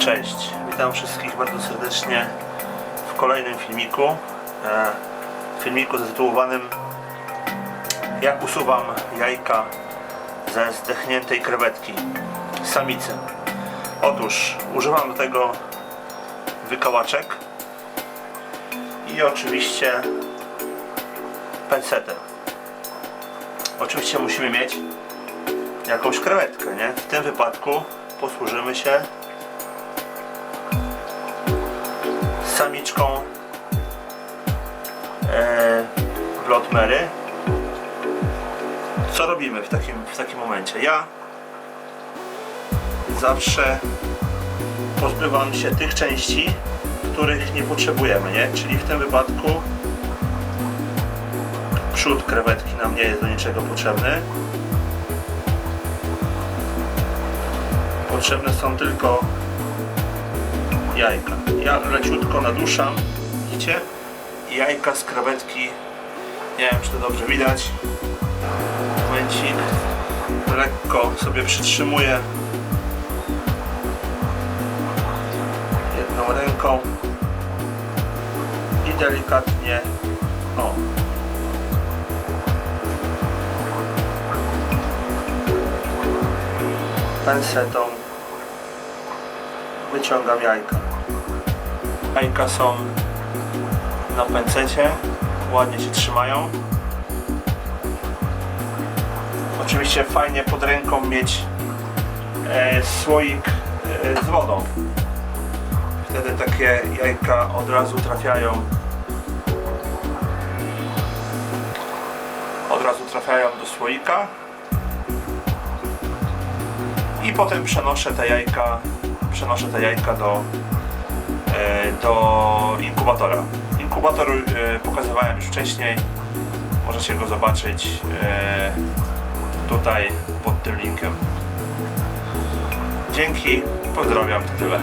Cześć, witam wszystkich bardzo serdecznie w kolejnym filmiku. E, filmiku zatytułowanym Jak usuwam jajka ze zdechniętej krewetki samicy. Otóż używam do tego wykałaczek i oczywiście pensetę. Oczywiście musimy mieć jakąś krewetkę, nie? W tym wypadku posłużymy się samiczką e, Blood Mary. Co robimy w takim, w takim momencie? Ja zawsze pozbywam się tych części, których nie potrzebujemy, nie? Czyli w tym wypadku przód krewetki nam nie jest do niczego potrzebny. Potrzebne są tylko jajka. Ja leciutko naduszam, widzicie? Jajka z krewetki, nie wiem czy to dobrze widać. Momencik. Lekko sobie przytrzymuję jedną ręką i delikatnie o pensetą wyciągam jajka. Jajka są na pencecie, ładnie się trzymają. Oczywiście fajnie pod ręką mieć e, słoik e, z wodą. Wtedy takie jajka od razu trafiają od razu trafiają do słoika i potem przenoszę te jajka przenoszę te jajka do, e, do inkubatora. Inkubator e, pokazywałem już wcześniej. Możecie go zobaczyć e, tutaj pod tym linkiem. Dzięki, pozdrawiam, to tyle.